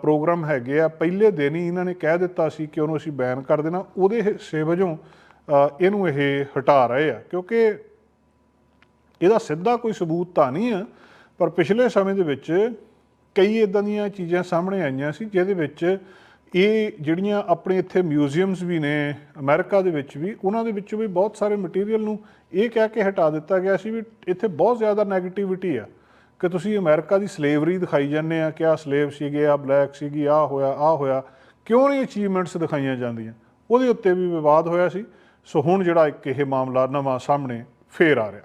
Speaker 1: ਪ੍ਰੋਗਰਾਮ ਹੈਗੇ ਆ, ਪਹਿਲੇ ਦਿਨ ਹੀ ਇਹਨਾਂ ਨੇ ਕਹਿ ਦਿੱਤਾ ਸੀ ਕਿ ਉਹਨੂੰ ਅਸੀਂ ਬੈਨ ਕਰ ਦੇਣਾ। ਉਹਦੇ ਹਿੱਸੇ ਵਜੋਂ ਇਹਨੂੰ ਇਹ ਹਟਾ ਰਹੇ ਆ। ਕਿਉਂਕਿ ਇਹਦਾ ਸਿੱਧਾ ਕੋਈ ਸਬੂਤ ਤਾਂ ਨਹੀਂ ਆ, ਪਰ ਪਿਛਲੇ ਸਮੇਂ ਦੇ ਵਿੱਚ ਕਈ ਇਦਾਂ ਦੀਆਂ ਚੀਜ਼ਾਂ ਸਾਹਮਣੇ ਆਈਆਂ ਸੀ, ਜਿਹਦੇ ਵਿੱਚ ਇਹ ਜਿਹੜੀਆਂ ਆਪਣੇ ਇੱਥੇ ਮਿਊਜ਼ੀਅਮਸ ਵੀ ਨੇ, ਅਮਰੀਕਾ ਦੇ ਵਿੱਚ ਵੀ, ਉਹਨਾਂ ਦੇ ਵਿੱਚੋਂ ਵੀ ਬਹੁਤ ਸਾਰੇ ਮਟੀਰੀਅਲ ਨੂੰ ਇਹ ਕਹਿ ਕੇ ਹਟਾ ਦਿੱਤਾ ਗਿਆ ਸੀ ਵੀ ਇੱਥੇ ਬਹੁਤ ਜ਼ਿਆਦਾ 네ਗੇਟਿਵਿਟੀ ਆ, ਕਿ ਤੁਸੀਂ ਅਮਰੀਕਾ ਦੀ ਸਲੇਵਰੀ ਦਿਖਾਈ ਜਾਂਦੇ ਆ, ਕਿ ਆ ਸਲੇਵ ਸੀਗੇ ਆ ਬਲੈਕ ਸੀਗੀ ਆ ਹੋਇਆ ਆ ਹੋਇਆ। ਕਿਉਂ ਨਹੀਂ ਅਚੀਵਮੈਂਟਸ ਦਿਖਾਈਆਂ ਜਾਂਦੀਆਂ? ਉਹਦੇ ਉੱਤੇ ਵੀ ਵਿਵਾਦ ਹੋਇਆ ਸੀ। ਸੋ ਹੁਣ ਜਿਹੜਾ ਇੱਕ ਇਹ ਮਾਮਲਾ ਨਵਾਂ ਸਾਹਮਣੇ ਫੇਰ ਆ ਰਿਹਾ।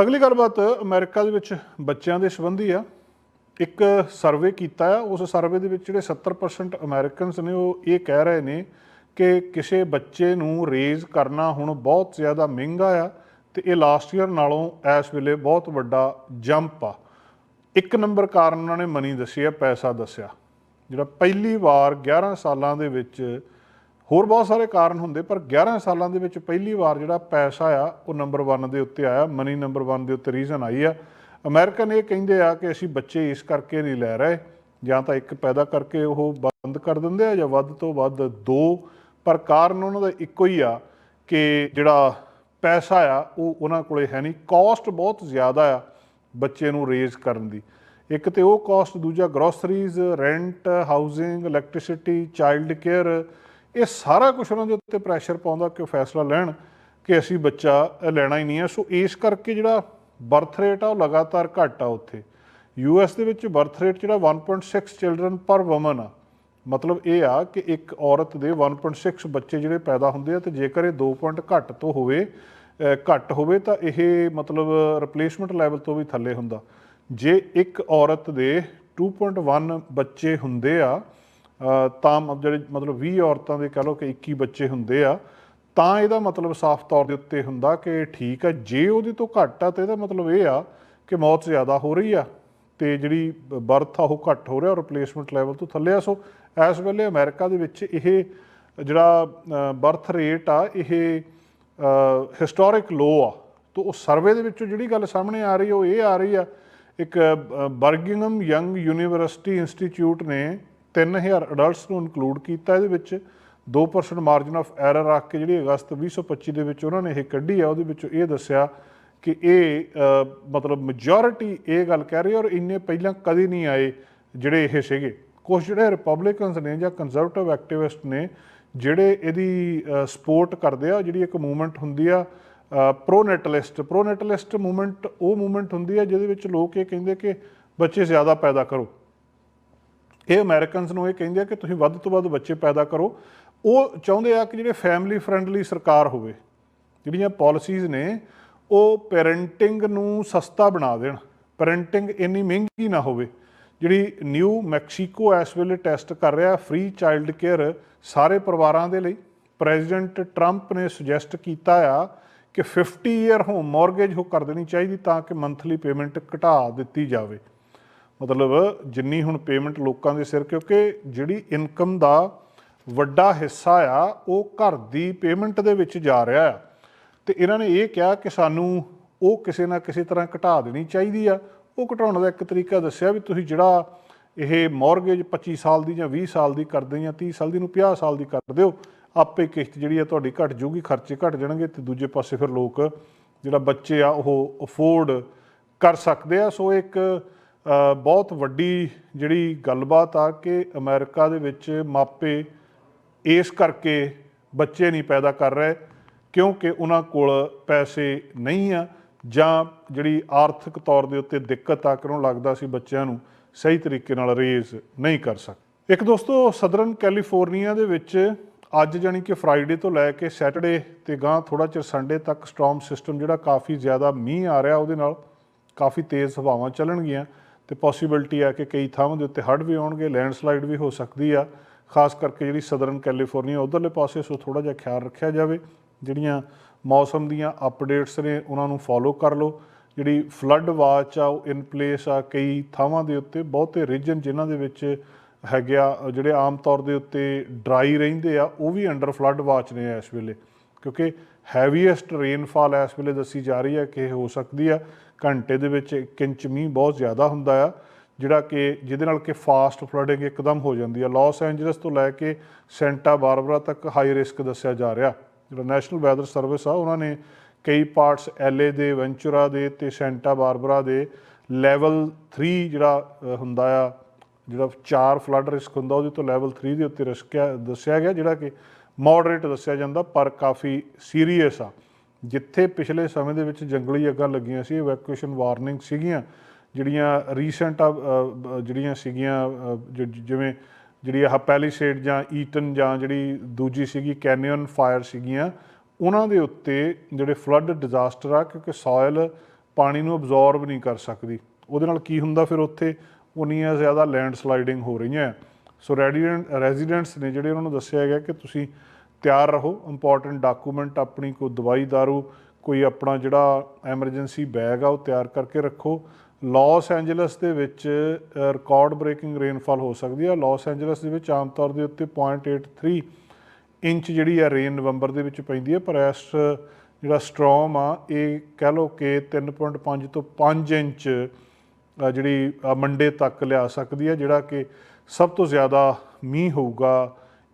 Speaker 1: ਅਗਲੀ ਗੱਲਬਾਤ ਅਮਰੀਕਾ ਦੇ ਵਿੱਚ ਬੱਚਿਆਂ ਦੇ ਸੰਬੰਧੀ ਆ। ਇੱਕ ਸਰਵੇ ਕੀਤਾ ਆ। ਉਸ ਸਰਵੇ ਦੇ ਵਿੱਚ ਜਿਹੜੇ 70% ਅਮਰੀਕਨਸ ਨੇ, ਉਹ ਇਹ ਕਹਿ ਰਹੇ ਨੇ ਕਿ ਕਿਸੇ ਬੱਚੇ ਨੂੰ ਰੇਜ਼ ਕਰਨਾ ਹੁਣ ਬਹੁਤ ਜ਼ਿਆਦਾ ਮਹਿੰਗਾ ਆ ਤੇ ਇਹ ਲਾਸਟ ਈਅਰ ਨਾਲੋਂ ਇਸ ਵੇਲੇ ਬਹੁਤ ਵੱਡਾ ਜੰਪ ਆ। ਇੱਕ ਨੰਬਰ ਕਾਰਨ ਉਹਨਾਂ ਨੇ ਮਨੀ ਦੱਸੀ ਆ, ਪੈਸਾ ਦੱਸਿਆ। ਜਿਹੜਾ ਪਹਿਲੀ ਵਾਰ 11 ਸਾਲਾਂ ਦੇ ਵਿੱਚ ਹੋਰ ਬਹੁਤ ਸਾਰੇ ਕਾਰਨ ਹੁੰਦੇ, ਪਰ 11 ਸਾਲਾਂ ਦੇ ਵਿੱਚ ਪਹਿਲੀ ਵਾਰ ਜਿਹੜਾ ਪੈਸਾ ਆ ਉਹ ਨੰਬਰ 1 ਦੇ ਉੱਤੇ ਆਇਆ ਮਨੀ ਨੰਬਰ 1 ਦੇ ਉੱਤੇ ਰੀਜ਼ਨ ਆਈ ਆ। ਅਮਰੀਕਨ ਇਹ ਕਹਿੰਦੇ ਆ ਕਿ ਅਸੀਂ ਬੱਚੇ ਇਸ ਕਰਕੇ ਨਹੀਂ ਲੈ ਰਹੇ, ਜਾਂ ਤਾਂ ਇੱਕ ਪੈਦਾ ਕਰਕੇ ਉਹ ਬੰਦ ਕਰ ਦਿੰਦੇ ਆ, ਜਾਂ ਵੱਧ ਤੋਂ ਵੱਧ ਦੋ। ਪਰ ਕਾਰਨ ਉਹਨਾਂ ਦਾ ਇੱਕੋ ਹੀ ਆ ਕਿ ਜਿਹੜਾ ਪੈਸਾ ਆ ਉਹ ਉਹਨਾਂ ਕੋਲੇ ਹੈ ਨਹੀਂ। ਕਾਸਟ ਬਹੁਤ ਜ਼ਿਆਦਾ ਆ ਬੱਚੇ ਨੂੰ ਰੇਜ਼ ਕਰਨ ਦੀ। ਇੱਕ ਤੇ ਉਹ ਕਾਸਟ ਦੂਜਾ groceries rent housing electricity child care ਇਹ ਸਾਰਾ ਕੁਝ ਉਹਨਾਂ ਦੇ ਉੱਤੇ ਪ੍ਰੈਸ਼ਰ ਪਾਉਂਦਾ ਕਿ ਉਹ ਫੈਸਲਾ ਲੈਣ ਕਿ ਅਸੀਂ ਬੱਚਾ ਲੈਣਾ ਹੀ ਨਹੀਂ ਹੈ। ਸੋ ਇਸ ਕਰਕੇ ਜਿਹੜਾ ਬਰਥ ਰੇਟ ਆ ਉਹ ਲਗਾਤਾਰ ਘਟ ਆ ਉੱਥੇ। ਯੂ ਐਸ ਦੇ ਵਿੱਚ ਬਰਥ ਰੇਟ ਜਿਹੜਾ 1.6 ਚਿਲਡਰਨ ਪਰ ਔਮਨ ਆ, ਮਤਲਬ ਇਹ ਆ ਕਿ ਇੱਕ ਔਰਤ ਦੇ 1.6 ਬੱਚੇ ਜਿਹੜੇ ਪੈਦਾ ਹੁੰਦੇ ਆ ਤੇ ਜੇਕਰ ਇਹ 2 ਪੁਆਇੰਟ ਘੱਟ ਤੋਂ ਹੋਵੇ ਘੱਟ ਹੋਵੇ ਤਾਂ ਇਹ ਮਤਲਬ ਰਿਪਲੇਸਮੈਂਟ ਲੈਵਲ ਤੋਂ ਵੀ ਥੱਲੇ ਹੁੰਦਾ। ਜੇ ਇੱਕ ਔਰਤ ਦੇ 2.1 ਬੱਚੇ ਹੁੰਦੇ ਆ ਤਾਂ ਜਿਹੜੇ ਮਤਲਬ 20 ਔਰਤਾਂ ਦੇ ਕਹ ਲਓ ਕਿ 21 ਬੱਚੇ ਹੁੰਦੇ ਆ, ਤਾਂ ਇਹਦਾ ਮਤਲਬ ਸਾਫ਼ ਤੌਰ ਦੇ ਉੱਤੇ ਹੁੰਦਾ ਕਿ ਠੀਕ ਆ, ਜੇ ਉਹਦੇ ਤੋਂ ਘੱਟ ਆ ਤਾਂ ਇਹਦਾ ਮਤਲਬ ਇਹ ਆ ਕਿ ਮੌਤ ਜ਼ਿਆਦਾ ਹੋ ਰਹੀ ਆ ਤੇ ਜਿਹੜੀ ਬਰਥ ਆ ਉਹ ਘੱਟ ਹੋ ਰਿਹਾ ਔਰ ਰਿਪਲੇਸਮੈਂਟ ਲੈਵਲ ਤੋਂ ਥੱਲੇ ਆ। ਸੋ ਇਸ ਵੇਲੇ ਅਮਰੀਕਾ ਦੇ ਵਿੱਚ ਇਹ ਜਿਹੜਾ ਬਰਥ ਰੇਟ ਆ, ਇਹ ਹਿਸਟੋਰਿਕ ਲੋ ਆ। ਤੋ ਉਹ ਸਰਵੇ ਦੇ ਵਿੱਚੋਂ ਜਿਹੜੀ ਗੱਲ ਸਾਹਮਣੇ ਆ ਰਹੀ ਉਹ ਇਹ ਆ ਰਹੀ ਆ, ਇੱਕ ਬਰਗਿੰਗਮ ਯੰਗ ਯੂਨੀਵਰਸਿਟੀ ਇੰਸਟੀਚਿਊਟ ਨੇ 3000 ਅਡਲਟਸ ਨੂੰ ਇਨਕਲੂਡ ਕੀਤਾ, ਇਹਦੇ ਵਿੱਚ 2% ਮਾਰਜਨ ਆਫ ਐਰਰ ਰੱਖ ਕੇ ਜਿਹੜੀ ਅਗਸਤ 2025 ਦੇ ਵਿੱਚ ਉਹਨਾਂ ਨੇ ਇਹ ਕੱਢੀ ਆ, ਉਹਦੇ ਵਿੱਚੋਂ ਇਹ ਦੱਸਿਆ ਕਿ ਇਹ ਮਤਲਬ ਮੈਜੋਰਿਟੀ ਇਹ ਗੱਲ ਕਹਿ ਰਹੀ ਔਰ ਇੰਨੇ ਪਹਿਲਾਂ ਕਦੇ ਨਹੀਂ ਆਏ ਜਿਹੜੇ ਇਹ ਸੀਗੇ। ਕੁਝ ਜਿਹੜੇ ਰਿਪਬਲਿਕਨਸ ਨੇ ਜਾਂ ਕੰਜ਼ਰਵੇਟਿਵ ਐਕਟਿਵਿਸਟ ਨੇ, ਜਿਹੜੇ ਇਹਦੀ ਸਪੋਰਟ ਕਰਦੇ ਆ, ਜਿਹੜੀ ਇੱਕ ਮੂਵਮੈਂਟ ਹੁੰਦੀ ਆ ਪ੍ਰੋ ਨੈਟਲਿਸਟ ਪ੍ਰੋ ਨੈਟਲਿਸਟ ਮੂਵਮੈਂਟ ਉਹ ਮੂਵਮੈਂਟ ਹੁੰਦੀ ਆ, ਜਿਹਦੇ ਵਿੱਚ ਲੋਕ ਇਹ ਕਹਿੰਦੇ ਕਿ ਬੱਚੇ ਜ਼ਿਆਦਾ ਪੈਦਾ ਕਰੋ। ਇਹ ਅਮਰੀਕਨਸ ਨੂੰ ਇਹ ਕਹਿੰਦੇ ਆ ਕਿ ਤੁਸੀਂ ਵੱਧ ਤੋਂ ਵੱਧ ਬੱਚੇ ਪੈਦਾ ਕਰੋ। ਉਹ ਚਾਹੁੰਦੇ ਆ ਕਿ ਜਿਹੜੇ ਫੈਮਿਲੀ ਫ੍ਰੈਂਡਲੀ ਸਰਕਾਰ ਹੋਵੇ, ਜਿਹੜੀਆਂ ਪਾਲਿਸੀਜ਼ ਨੇ, ਉਹ ਪੈਰੈਂਟਿੰਗ ਨੂੰ ਸਸਤਾ ਬਣਾ ਦੇਣ। ਪੈਰੈਂਟਿੰਗ ਇੰਨੀ ਮਹਿੰਗੀ ਨਾ ਹੋਵੇ। ਜਿਹੜੀ ਨਿਊ ਮੈਕਸੀਕੋ ਇਸ ਵੇਲੇ ਟੈਸਟ ਕਰ ਰਿਹਾ ਫ੍ਰੀ ਚਾਈਲਡ ਕੇਅਰ ਸਾਰੇ ਪਰਿਵਾਰਾਂ ਦੇ ਲਈ। ਪ੍ਰੈਜ਼ੀਡੈਂਟ ਟਰੰਪ ਨੇ ਸੁਜੈਸਟ ਕੀਤਾ ਆ ਕਿ 50 ਈਅਰ ਹੋਮ ਮਾਰਗੇਜ ਹੋ ਕਰ ਦੇਣੀ ਚਾਹੀਦੀ ਤਾਂ ਕਿ ਮੰਥਲੀ ਪੇਮੈਂਟ ਘਟਾ ਦਿੱਤੀ ਜਾਵੇ। ਮਤਲਬ ਜਿੰਨੀ ਹੁਣ ਪੇਮੈਂਟ ਲੋਕਾਂ ਦੇ ਸਿਰ, ਕਿਉਂਕਿ ਜਿਹੜੀ ਇਨਕਮ ਦਾ ਵੱਡਾ ਹਿੱਸਾ ਆ, ਉਹ ਘਰ ਦੀ ਪੇਮੈਂਟ ਦੇ ਵਿੱਚ ਜਾ ਰਿਹਾ ਆ। ਤੇ ਇਹਨਾਂ ਨੇ ਇਹ ਕਿਹਾ ਕਿ ਸਾਨੂੰ ਉਹ ਕਿਸੇ ਨਾ ਕਿਸੇ ਤਰ੍ਹਾਂ ਘਟਾ ਦੇਣੀ ਚਾਹੀਦੀ ਆ। ਉਹ ਘਟਾਉਣ ਦਾ ਇੱਕ ਤਰੀਕਾ ਦੱਸਿਆ ਵੀ ਤੁਸੀਂ ਜਿਹੜਾ ਇਹ ਮਾਰਗੇਜ 25 ਸਾਲ ਦੀ ਜਾਂ 20 ਸਾਲ ਦੀ ਕਰਦੇ ਜਾਂ 30 ਸਾਲ ਦੀ ਨੂੰ 50 ਸਾਲ ਦੀ ਕਰ ਦਿਓ, ਆਪੇ ਕਿਸ਼ਤ ਜਿਹੜੀ ਆ ਤੁਹਾਡੀ ਘਟ ਜੂਗੀ ਖਰਚੇ ਘਟ ਜਾਣਗੇ ਤੇ ਦੂਜੇ ਪਾਸੇ ਫਿਰ ਲੋਕ ਜਿਹੜਾ ਬੱਚੇ ਆ, ਉਹ ਅਫੋਰਡ ਕਰ ਸਕਦੇ ਆ। ਸੋ ਇੱਕ ਬਹੁਤ ਵੱਡੀ ਜਿਹੜੀ ਗੱਲਬਾਤ ਆ ਕਿ ਅਮਰੀਕਾ ਦੇ ਵਿੱਚ ਮਾਪੇ ਇਸ ਕਰਕੇ ਬੱਚੇ ਨਹੀਂ ਪੈਦਾ ਕਰ ਰਹੇ ਕਿਉਂਕਿ ਉਹਨਾਂ ਕੋਲ ਪੈਸੇ ਨਹੀਂ ਆ ਜਾਂ ਜਿਹੜੀ ਆਰਥਿਕ ਤੌਰ ਦੇ ਉੱਤੇ ਦਿੱਕਤ ਆ ਕਿਉਂ ਲੱਗਦਾ ਸੀ ਬੱਚਿਆਂ ਨੂੰ ਸਹੀ ਤਰੀਕੇ ਨਾਲ ਰੇਜ਼ ਨਹੀਂ ਕਰ ਸਕਦੇ ਇੱਕ ਦੋਸਤੋ ਸਦਰਨ ਕੈਲੀਫੋਰਨੀਆ ਦੇ ਵਿੱਚ ਅੱਜ ਜਾਨੀ ਕਿ ਫਰਾਈਡੇ ਤੋਂ ਲੈ ਕੇ ਸੈਟਰਡੇ ਤੇ ਗਾਂ ਥੋੜਾ ਚਿਰ ਸੰਡੇ ਤੱਕ ਸਟਾਰਮ ਸਿਸਟਮ ਜਿਹੜਾ ਕਾਫੀ ਜ਼ਿਆਦਾ ਮੀਂਹ ਆ ਰਿਹਾ ਉਹਦੇ ਨਾਲ ਕਾਫੀ ਤੇਜ਼ ਹਵਾਵਾਂ ਚੱਲਣਗੀਆਂ। ਤੇ ਪੋਸੀਬਿਲਿਟੀ ਆ ਕਿ ਕਈ ਥਾਵਾਂ ਦੇ ਉੱਤੇ ਹੜ੍ਹ ਵੀ ਆਉਣਗੇ ਲੈਂਡਸਲਾਈਡ ਵੀ ਹੋ ਸਕਦੀ ਆ। ਖਾਸ ਕਰਕੇ ਜਿਹੜੀ ਸਦਰਨ ਕੈਲੀਫੋਰਨੀਆ ਉਧਰਲੇ ਪਾਸੇ, ਸੋ ਥੋੜਾ ਜਿਹਾ ਖਿਆਲ ਰੱਖਿਆ ਜਾਵੇ। ਜਿਹੜੀਆਂ ਮੌਸਮ ਦੀਆਂ ਅਪਡੇਟਸ ਨੇ, ਉਹਨਾਂ ਨੂੰ ਫੋਲੋ ਕਰ ਲਓ। ਜਿਹੜੀ ਫਲੱਡ ਵਾਚ ਆ, ਉਹ ਇਨ ਪਲੇਸ ਆ ਕਈ ਥਾਵਾਂ ਦੇ ਉੱਤੇ। ਬਹੁਤੇ ਰੀਜਨ ਜਿਨ੍ਹਾਂ ਦੇ ਵਿੱਚ ਹੈਗੇ ਆ, ਜਿਹੜੇ ਆਮ ਤੌਰ ਦੇ ਉੱਤੇ ਡਰਾਈ ਰਹਿੰਦੇ ਆ, ਉਹ ਵੀ ਅੰਡਰ ਫਲੱਡ ਵਾਚ ਨੇ ਇਸ ਵੇਲੇ। ਕਿਉਂਕਿ ਹੈਵੀਐਸਟ ਰੇਨਫਾਲ ਇਸ ਵੇਲੇ ਦੱਸੀ ਜਾ ਰਹੀ ਹੈ ਕਿ ਇਹ ਹੋ ਸਕਦੀ ਆ। ਘੰਟੇ ਦੇ ਵਿੱਚ 1 ਇੰਚ ਮੀਂਹ ਬਹੁਤ ਜ਼ਿਆਦਾ ਹੁੰਦਾ ਆ, ਜਿਹੜਾ ਕਿ ਜਿਹਦੇ ਨਾਲ ਕਿ ਫਾਸਟ ਫਲੱਡਿੰਗ ਇੱਕਦਮ ਹੋ ਜਾਂਦੀ ਆ। ਲਾਸ ਐਂਜਲਸ ਤੋਂ ਲੈ ਕੇ ਸੈਂਟਾ ਬਾਰਬਰਾ ਤੱਕ ਹਾਈ ਰਿਸਕ ਦੱਸਿਆ ਜਾ ਰਿਹਾ। ਜਿਹੜਾ ਨੈਸ਼ਨਲ ਵੈਦਰ ਸਰਵਿਸ ਆ, ਉਹਨਾਂ ਨੇ ਕਈ ਪਾਰਟਸ ਐਲਏ ਦੇ ਵੈਂਚੁਰਾ ਦੇ ਤੇ ਸੈਂਟਾ ਬਾਰਬਰਾ ਦੇ ਲੈਵਲ 3 ਜਿਹੜਾ ਹੁੰਦਾ ਆ, ਜਿਹੜਾ 4 ਫਲੱਡ ਰਿਸਕ ਹੁੰਦਾ, ਉਹਦੇ ਤੋਂ ਲੈਵਲ 3 ਦੇ ਉੱਤੇ ਰਿਸਕ ਦੱਸਿਆ ਗਿਆ, ਜਿਹੜਾ ਕਿ ਮੋਡਰੇਟ ਦੱਸਿਆ ਜਾਂਦਾ, ਪਰ ਕਾਫੀ ਸੀਰੀਅਸ ਆ। ਜਿੱਥੇ ਪਿਛਲੇ ਸਮੇਂ ਦੇ ਵਿੱਚ ਜੰਗਲੀ ਅੱਗਾਂ ਲੱਗੀਆਂ ਸੀ ਇਵੈਕੂਏਸ਼ਨ ਵਾਰਨਿੰਗ ਸੀਗੀਆਂ, ਜਿਹੜੀਆਂ ਰੀਸੈਂਟ ਜਿਹੜੀਆਂ ਸੀਗੀਆਂ ਜ- ਜਿਵੇਂ ਜਿਹੜੀ ਆ ਪੈਲੀਸੇਡ ਜਾਂ ਈਟਨ ਜਾਂ ਜਿਹੜੀ ਦੂਜੀ ਸੀਗੀ ਕੈਨੀਅਨ ਫਾਇਰ ਸੀਗੀਆਂ, ਉਹਨਾਂ ਦੇ ਉੱਤੇ ਜਿਹੜੇ ਫਲੱਡ ਡਿਜ਼ਾਸਟਰ ਆ, ਕਿਉਂਕਿ ਸੋਇਲ ਪਾਣੀ ਨੂੰ ਅਬਜ਼ੌਰਬ ਨਹੀਂ ਕਰ ਸਕਦੀ। ਉਹਦੇ ਨਾਲ ਕੀ ਹੁੰਦਾ ਫਿਰ ਉੱਥੇ? ਉਨੀਆਂ ਜ਼ਿਆਦਾ ਲੈਂਡ ਸਲਾਈਡਿੰਗ ਹੋ ਰਹੀਆਂ। ਸੋ ਰੈਡੀਡੈਂਟ ਰੈਜ਼ੀਡੈਂਟਸ ਨੇ ਜਿਹੜੇ ਉਹਨਾਂ ਨੂੰ ਦੱਸਿਆ ਗਿਆ ਕਿ ਤੁਸੀਂ ਤਿਆਰ ਰਹੋ ਇੰਪੋਰਟੈਂਟ ਡਾਕੂਮੈਂਟ ਆਪਣੀ ਕੋਈ ਦਵਾਈ ਦਾਰੂ, ਕੋਈ ਆਪਣਾ ਜਿਹੜਾ ਐਮਰਜੈਂਸੀ ਬੈਗ ਆ, ਉਹ ਤਿਆਰ ਕਰਕੇ ਰੱਖੋ। ਲਾਸ ਐਂਜਲਸ ਦੇ ਵਿੱਚ ਰਿਕਾਰਡ ਬ੍ਰੇਕਿੰਗ ਰੇਨਫਾਲ ਹੋ ਸਕਦੀ ਆ। ਲਾਸ ਐਂਜਲਸ ਦੇ ਵਿੱਚ ਆਮ ਤੌਰ ਦੇ ਉੱਤੇ 0.83 ਇੰਚ ਜਿਹੜੀ ਆ ਰੇਨ ਨਵੰਬਰ ਦੇ ਵਿੱਚ ਪੈਂਦੀ ਹੈ ਪਰ ਇਸ ਜਿਹੜਾ ਸਟ੍ਰੋਮ ਆ, ਇਹ ਕਹਿ ਲਓ ਕਿ 3.5 ਤੋਂ 5 ਇੰਚ ਜਿਹੜੀ ਮੰਡੇ ਤੱਕ ਲਿਆ ਸਕਦੀ ਹੈ ਜਿਹੜਾ ਕਿ ਸਭ ਤੋਂ ਜ਼ਿਆਦਾ ਮੀਂਹ ਹੋਊਗਾ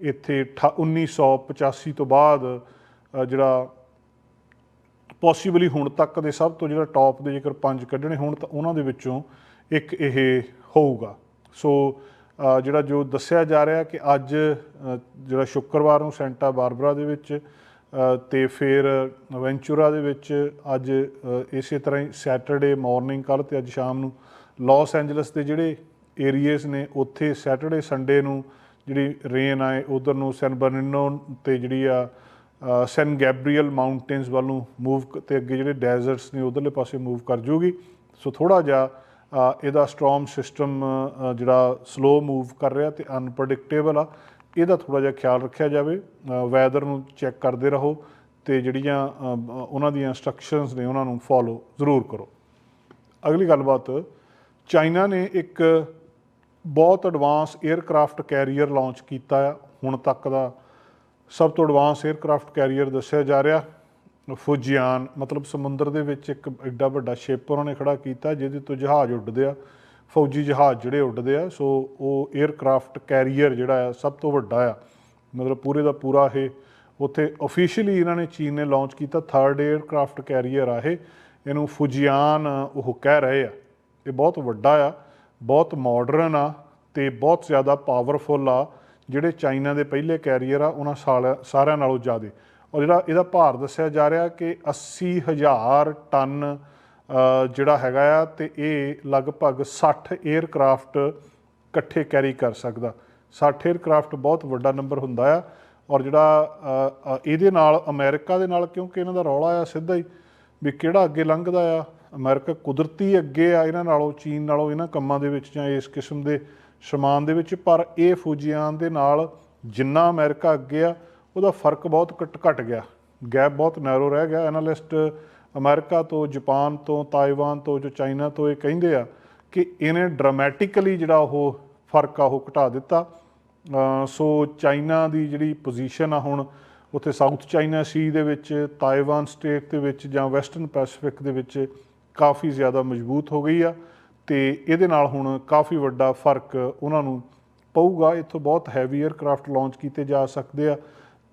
Speaker 1: ਇੱਥੇ ਅਠਾ- 1985 ਤੋਂ ਬਾਅਦ ਜਿਹੜਾ ਪੋਸੀਬਲੀ ਹੁਣ ਤੱਕ ਦੇ ਸਭ ਤੋਂ ਜਿਹੜਾ ਟੌਪ ਦੇ ਜੇਕਰ ਪੰਜ ਕੱਢਣੇ ਹੋਣ ਤਾਂ ਉਹਨਾਂ ਦੇ ਵਿੱਚੋਂ ਇੱਕ ਇਹ ਹੋਊਗਾ। ਸੋ ਜਿਹੜਾ ਜੋ ਦੱਸਿਆ ਜਾ ਰਿਹਾ ਕਿ ਅੱਜ ਜਿਹੜਾ ਸ਼ੁੱਕਰਵਾਰ ਨੂੰ ਸੈਂਟਾ ਬਾਰਬਰਾ ਦੇ ਵਿੱਚ ਅ, ਤੇ ਫਿਰ ਵੈਂਚੂਰਾ ਦੇ ਵਿੱਚ ਅੱਜ ਇਸੇ ਤਰ੍ਹਾਂ ਹੀ ਸੈਟਰਡੇ ਮਾਰਨਿੰਗ ਕੱਲ ਤੇ ਅੱਜ ਸ਼ਾਮ ਨੂੰ ਲਾਸ ਐਂਜਲਸ ਦੇ ਜਿਹੜੇ ਏਰੀਆਜ਼ ਨੇ ਉੱਥੇ ਸੈਟਰਡੇ ਸੰਡੇ ਨੂੰ ਜਿਹੜੀ ਰੇਨ ਆਏ, ਉਧਰ ਨੂੰ ਸੈਨ ਬਰਨਿਨੋ ਤੇ ਜਿਹੜੀ ਆ ਸੈਨ ਗੈਬਰੀਅਲ ਮਾਊਂਟੇਨਸ ਵੱਲ ਨੂੰ ਮੂਵ ਤੇ ਅੱਗੇ ਜਿਹੜੇ ਡੈਜ਼ਰਟਸ ਨੇ ਉਧਰਲੇ ਪਾਸੇ ਮੂਵ ਕਰ ਜੂਗੀ। ਸੋ ਥੋੜਾ ਜਿਹਾ ਇਹਦਾ ਸਟ੍ਰੋਮ ਸਿਸਟਮ ਜਿਹੜਾ ਸਲੋ ਮੂਵ ਕਰ ਰਿਹਾ ਤੇ ਅਨਪ੍ਰੈਡਿਕਟੇਬਲ ਆ, ਇਹਦਾ ਥੋੜਾ ਜਿਹਾ ਖਿਆਲ ਰੱਖਿਆ ਜਾਵੇ। ਵੈਦਰ ਨੂੰ ਚੈੱਕ ਕਰਦੇ ਰਹੋ ਤੇ ਜਿਹੜੀਆਂ ਉਹਨਾਂ ਦੀਆਂ ਇਨਸਟਰਕਸ਼ਨਸ ਨੇ ਉਹਨਾਂ ਨੂੰ ਫੋਲੋ ਜ਼ਰੂਰ ਕਰੋ। ਅਗਲੀ ਗੱਲਬਾਤ ਚਾਈਨਾ ਨੇ ਇੱਕ ਬਹੁਤ ਐਡਵਾਂਸ 에ਅਰਕ੍ਰਾਫਟ ਕੈਰੀਅਰ ਲਾਂਚ ਕੀਤਾ ਹੈ ਹੁਣ ਤੱਕ ਦਾ ਸਭ ਤੋਂ ਐਡਵਾਂਸ 에ਅਰਕ੍ਰਾਫਟ ਕੈਰੀਅਰ ਦੱਸਿਆ ਜਾ ਰਿਹਾ। ਫੁਜੀਆਨ, ਮਤਲਬ ਸਮੁੰਦਰ ਦੇ ਵਿੱਚ ਇੱਕ ਐਡਾ ਵੱਡਾ ਸ਼ਿਪ ਉਹਨਾਂ ਨੇ ਖੜਾ ਕੀਤਾ, ਜਿਹਦੇ ਤੋਂ ਜਹਾਜ਼ ਉੱਡਦੇ ਆ। ਫੌਜੀ ਜਹਾਜ਼ ਜਿਹੜੇ ਉੱਡਦੇ ਆ, ਸੋ ਉਹ 에ਅਰਕ੍ਰਾਫਟ ਕੈਰੀਅਰ ਜਿਹੜਾ ਆ, ਸਭ ਤੋਂ ਵੱਡਾ ਆ। ਮਤਲਬ ਪੂਰੇ ਦਾ ਪੂਰਾ ਇਹ ਉੱਥੇ ਅਫੀਸ਼ੀਅਲੀ ਇਹਨਾਂ ਨੇ ਚੀਨ ਨੇ ਲਾਂਚ ਕੀਤਾ ਥਰਡ 에ਅਰਕ੍ਰਾਫਟ ਕੈਰੀਅਰ ਆ ਇਹ। ਇਹਨੂੰ ਫੁਜੀਆਨ ਉਹ ਕਹਿ ਰਹੇ ਆ। ਇਹ ਬਹੁਤ ਵੱਡਾ ਆ। ਬਹੁਤ ਮਾਡਰਨ ਆ ਤੇ ਬਹੁਤ ਜ਼ਿਆਦਾ ਪਾਵਰਫੁਲ ਆ, ਜਿਹੜੇ ਚਾਈਨਾ ਦੇ ਪਹਿਲੇ ਕੈਰੀਅਰ ਆ, ਉਹਨਾਂ ਸਾਲ- ਸਾਰਿਆਂ ਨਾਲੋਂ ਜ਼ਿਆਦਾ। ਔਰ ਜਿਹੜਾ ਇਹਦਾ ਭਾਰ ਦੱਸਿਆ ਜਾ ਰਿਹਾ ਕਿ 80000 ਟਨ ਜਿਹੜਾ ਹੈਗਾ ਆ ਤੇ ਇਹ ਲਗਭਗ 60 에ਅਰਕ੍ਰਾਫਟ ਇਕੱਠੇ ਕੈਰੀ ਕਰ ਸਕਦਾ। 60 에ਅਰਕ੍ਰਾਫਟ ਬਹੁਤ ਵੱਡਾ ਨੰਬਰ ਹੁੰਦਾ ਆ ਔਰ ਜਿਹੜਾ ਇਹਦੇ ਨਾਲ, ਅਮਰੀਕਾ ਦੇ ਨਾਲ ਕਿਉਂਕਿ ਇਹਨਾਂ ਦਾ ਰੌਲਾ ਆ ਸਿੱਧਾ ਹੀ ਵੀ ਕਿਹੜਾ ਅੱਗੇ ਲੰਘਦਾ ਆ? ਅਮਰੀਕਾ ਕੁਦਰਤੀ ਅੱਗੇ ਆ ਇਹਨਾਂ ਨਾਲੋਂ, ਚੀਨ ਨਾਲੋਂ, ਇਹਨਾਂ ਕੰਮਾਂ ਦੇ ਵਿੱਚ ਜਾਂ ਇਸ ਕਿਸਮ ਦੇ ਸਮਾਨ ਦੇ ਵਿੱਚ, ਪਰ ਇਹ ਫੌਜੀਆਂ ਦੇ ਨਾਲ ਜਿੰਨਾ ਅਮਰੀਕਾ ਅੱਗੇ ਆ, ਉਹਦਾ ਫ਼ਰਕ ਬਹੁਤ ਘਟ ਘਟ ਗਿਆ। ਗੈਪ ਬਹੁਤ ਨੈਰੋ ਰਹਿ ਗਿਆ। ਐਨਾਲਿਸਟ ਅਮਰੀਕਾ ਤੋਂ ਜਾਪਾਨ ਤੋਂ ਤਾਈਵਾਨ ਤੋਂ, ਜੋ ਚਾਈਨਾ ਤੋਂ ਇਹ ਕਹਿੰਦੇ ਆ ਕਿ ਇਹਨੇ ਡਰਾਮੈਟਿਕਲੀ ਜਿਹੜਾ ਉਹ ਫ਼ਰਕ ਆ, ਉਹ ਘਟਾ ਦਿੱਤਾ। ਸੋ ਚਾਈਨਾ ਦੀ ਜਿਹੜੀ ਪੋਜੀਸ਼ਨ ਆ ਹੁਣ, ਉੱਥੇ ਸਾਊਥ ਚਾਈਨਾ ਸੀ ਦੇ ਵਿੱਚ ਤਾਈਵਾਨ ਸਟੇਟ ਦੇ ਵਿੱਚ ਜਾਂ ਵੈਸਟਰਨ ਪੈਸੀਫਿਕ ਦੇ ਵਿੱਚ ਕਾਫੀ ਜ਼ਿਆਦਾ ਮਜ਼ਬੂਤ ਹੋ ਗਈ ਆ ਤੇ ਇਹਦੇ ਨਾਲ ਹੁਣ ਕਾਫੀ ਵੱਡਾ ਫ਼ਰਕ ਉਹਨਾਂ ਨੂੰ ਪਊਗਾ। ਇੱਥੋਂ ਬਹੁਤ ਹੈਵੀ 에ਅਰਕ੍ਰਾਫਟ ਲਾਂਚ ਕੀਤੇ ਜਾ ਸਕਦੇ ਆ।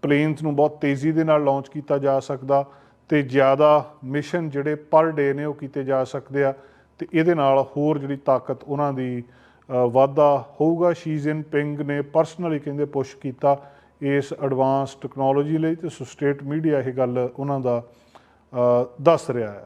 Speaker 1: ਪਲੇਨਸ ਨੂੰ ਬਹੁਤ ਤੇਜ਼ੀ ਦੇ ਨਾਲ ਲਾਂਚ ਕੀਤਾ ਜਾ ਸਕਦਾ ਤੇ ਜ਼ਿਆਦਾ ਮਿਸ਼ਨ ਜਿਹੜੇ ਪਰ ਡੇ ਨੇ ਉਹ ਕੀਤੇ ਜਾ ਸਕਦੇ ਆ ਤੇ ਇਹਦੇ ਨਾਲ ਹੋਰ ਜਿਹੜੀ ਤਾਕਤ ਉਹਨਾਂ ਦੀ ਵਾਧਾ ਹੋਊਗਾ। ਸ਼ੀ ਜਿਨਪਿੰਗ ਨੇ ਪਰਸਨਲੀ ਕਹਿੰਦੇ ਪੁਸ਼ ਕੀਤਾ ਇਸ ਐਡਵਾਂਸ ਟੈਕਨੋਲੋਜੀ ਲਈ ਤੇ ਸੋ ਸਟੇਟ ਮੀਡੀਆ ਇਹ ਗੱਲ ਉਹਨਾਂ ਦਾ ਦੱਸ ਰਿਹਾ ਹੈ।